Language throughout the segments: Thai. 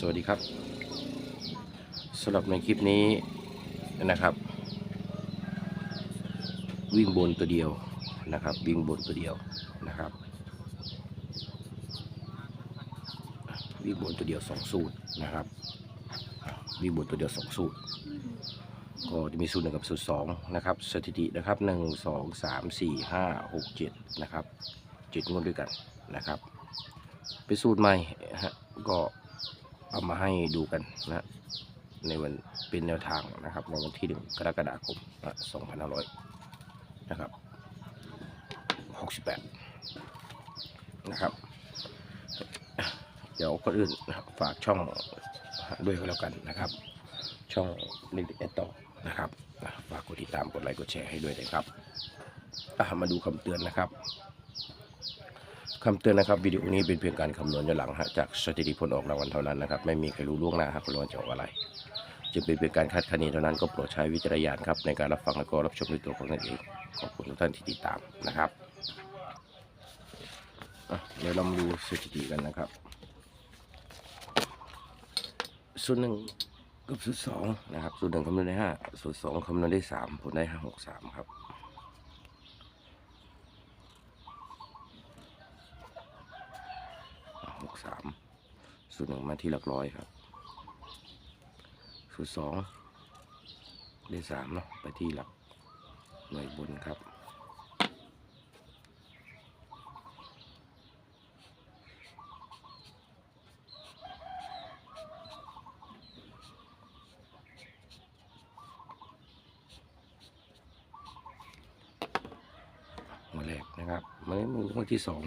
สวัสดีครับสำหรับในคลิปนี้นะครับ วิ่งบนตัวเดียวนะครับ วิ่งบนตัวเดียวนะครับ วิ่งบนตัวเดียวสองสูตรนะครับ วิ่งบนตัวเดียวสองสูตร ก็จะมีสูตรหนึ่งกับสูตรสองนะครับสถิตินะครับหนึ่งสองสามสี่ห้าหกเจ็ดนะครับเจ็ดงวดด้วยกันนะครับ เป็นสูตรใหม่ฮะก็ เอามาให้ดูกันนะในวันเป็นแนวทางนะครับ ในวันที่หนึ่งกรกฎาคมสองพันห้าร้อยนะครับหกสิบแปดนะครับ เดี๋ยวคนอื่นฝากช่องด้วยก็แล้วกันนะครับ ช่องเล็กๆแอต่อนะครับฝากกดติดตามกดไลค์กดแชร์ให้ด้วยนะครับอะมาดูคำเตือนนะครับ คำเตือนนะครับวิดีโอนี้เป็นเพียงการคำนวณย้อนหลังฮะจากสถิติผลออกรางวัลเท่านั้นนะครับไม่มีใครรู้ล่วงหน้าครับรางวัลจะออกอะไรจะเป็นเพียงการคาดคะเนเท่านั้นก็โปรดใช้วิจารณญาณครับในการรับฟังและก็รับชมด้วยตัวของตนเองขอบคุณทุกท่านที่ติดตามนะครับเดี๋ยวเรามาดูสถิติกันนะครับส่วนหนึ่งกับสูตรสองนะครับสูตรหนึ่งคำนวณได้ห้าสูตรสองคำนวณได้สามผลได้ห้าหกสามครับหก สามสูตรหนึ่งมาที่หลักร้อยครับ สูตรสองได้สามเนาะไปที่หลักหน่วยบนครับหัวแรกนะครับมันมือหัวที่สอง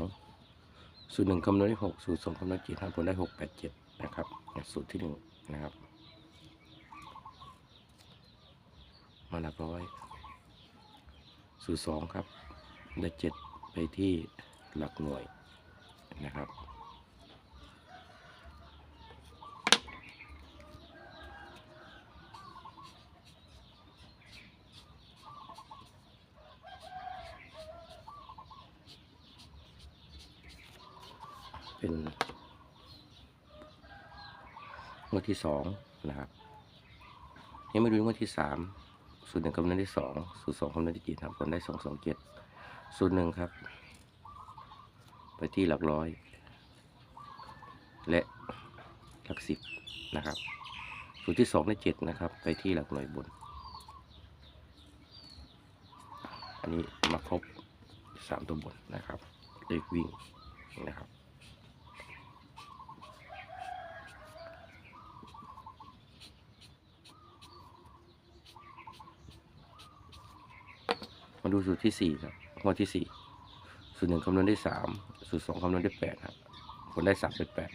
สูตรหนึ่งคำนวณได้หกสูตรสองคำนวณเจ็ดห้าผลได้หกแปดเจ็ดนะครับสูตรที่หนึ่งนะครับ มาหลักร้อย สูตรสองครับ ได้เจ็ดไปที่หลักหน่วยนะครับ เป็นงวดที่สองนะครับยังไม่ดูงวดที่สามสูตรหนึ่งคำนวณที่สองสูตรสองคำนวณที่กี่ครับผลได้สองสองเจ็ดสูตรหนึ่งครับ ไปที่หลักร้อย และหลักสิบนะครับ สูตรที่สองได้เจ็ดนะครับ ไปที่หลักหน่วยบน อันนี้มาครบสามตัวบนนะครับเลขวิ่งนะครับ มาดูสูตรที่สี่ครับงวดที่สี่สูตรหนึ่งคำนวณได้สามสูตรสองคำนวณได้แปดครับผลได้สามเป็นแปด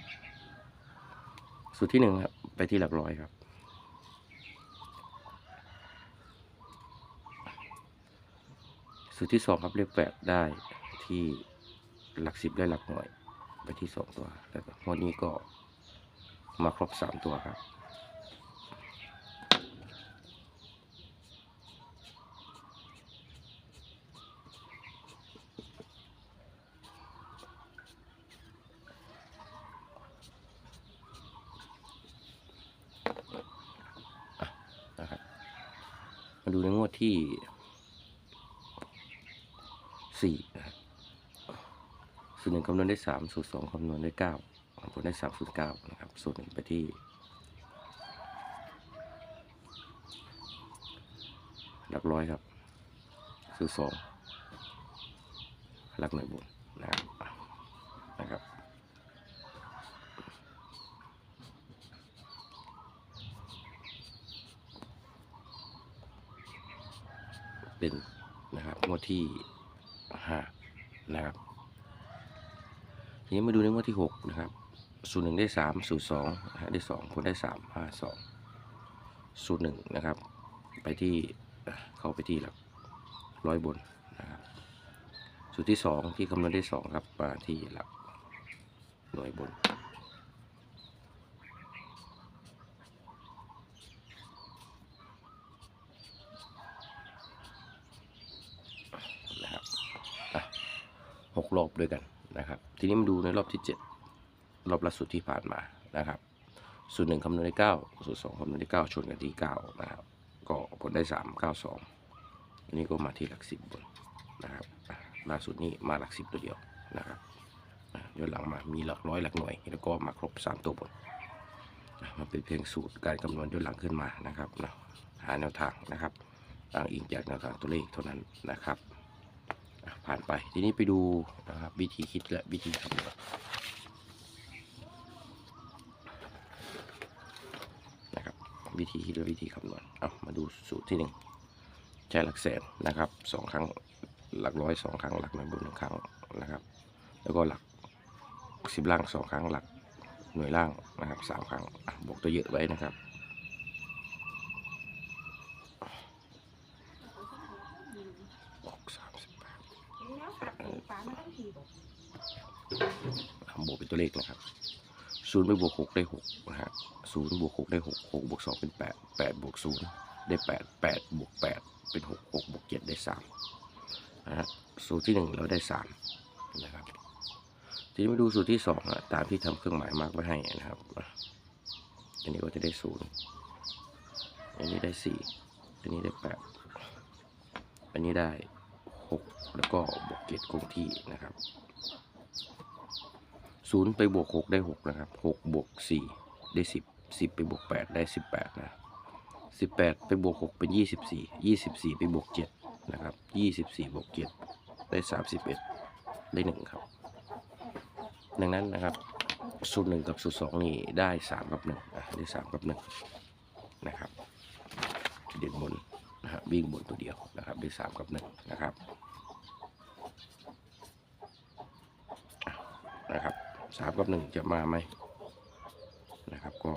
สูตรที่หนึ่งครับไปที่หลักร้อยครับ สูตรที่สองครับเลขแปดได้ที่หลักสิบได้หลักหน่วย ไปที่สองตัวแล้วก็วดนี้ก็มาครบสามตัวครับ มาดูในงวดที่สี่นะครับสูตรหนึ่งคำนวณได้สามสูตรสองคำนวณได้เก้าผลได้สามสูตรเก้านะครับ สูตรหนึ่งไปที่หลักร้อยครับ สูตรสองหลักหน่วยบนนะครับนะครับ เป็นนะครับงวด ที่ห้านะครับทีนี้มาดูในงวดที่หกนะครับสูตรหนึ่งได้สามสูตรสองได้สองคนได้สามห้าสองสูตรหนึ่งนะครับ ไปที่เอ่อเข้าไปที่หลักร้อยบนนะครับสูตรที่สองที่คำนวณได้สองครับมาที่หลักหน่วยบน 6 รอบด้วยกันนะครับ ทีนี้มาดูในรอบที่ 7 รอบล่าสุดที่ผ่านมานะครับสูตรหนึ่งคำนวณได้เก้าสูตรสองคำนวณได้เก้าชนกันที่เก้านะครับ ก็ผลได้สามเก้าสองอันนี้ก็มาที่หลักสิบบนนะครับล่าสุดนี้มาหลักสิบตัวเดียวนะครับย้อนหลังมามีหลักร้อยหลักหน่วย แล้วก็มาครบสามตัวบนมันเป็นเพียงสูตรการคำนวณย้อนหลังขึ้นมานะครับหาแนวทางนะครับอ้างอิงจากแนวทางตัวเลขเท่านั้นนะครับ ผ่านไปทีนี้ไปดูนะครับวิธีคิดและวิธีคำนวณนะครับวิธีคิดและวิธีคำนวณเอามาดูสูตรที่หนึ่งใช้หลักแสนนะครับสองครั้งหลักร้อยสองครั้งหลักหน่วยบนหนึ่งครั้งนะครับ แล้วก็หลักสิบล่างสองครั้งหลักหน่วยล่างนะครับสามครั้งบวกตัวเยอะไว้นะครับบวกสามสิบแปด แล้ว สับวกเป็นตัวเลขนะครับศูนย์ไปบวกหกได้หกนะฮะศูนย์บวกหกได้หกหกบวกสองเป็นแปดแปดบวกศูนย์ได้แปดแปดบวกแปดเป็นหกหกบวกเจ็ดได้สามนะฮะสูตรที่หนึ่งเราได้สามนะครับทีนี้มาดูสูตรที่สองอะตามที่ทำเครื่องหมายมาร์กไว้ให้นะครับอันนี้ก็จะได้ศูนย์อันนี้ได้สี่อันนี้ได้แปดอันนี้ได้ หกแล้วก็บวกเจ็ดคงที่นะครับศูนย์ไปบวกหกได้หกนะครับหกบวกสี่ได้สิบสิบไปบวกแปดได้สิบแปดนะสิบแปดไปบวกหกเป็นยี่สิบสี่ยี่สิบสี่ไปบวกเจ็ดนะครับยี่สิบสี่บวกเจ็ดได้สามสิบเอ็ดได้หนึ่งครับ ดังนั้นนะครับสูตรหนึ่งกับสูตรสองนี่ได้สามกับหนึ่งอะได้สามกับหนึ่งนะครับ เด่นบน วิ่งบนตัวเดียวนะครับด้สามกับหนึ่งนะครับนะครับสามกับหนึ่งจะมาไหมนะครับ ก็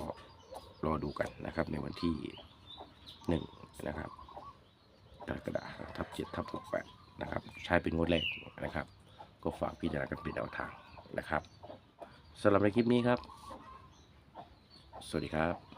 รอดูกันนะครับในวันที่หนึ่งนะครับกรกฎาคมทับเจ็ดทับหกแปดนะครับใช้เป็นงวดแรกนะครับ ก็ฝากพิจารณากันเป็นแนวทางนะครับสำหรับในคลิปนี้ครับ สวัสดีครับ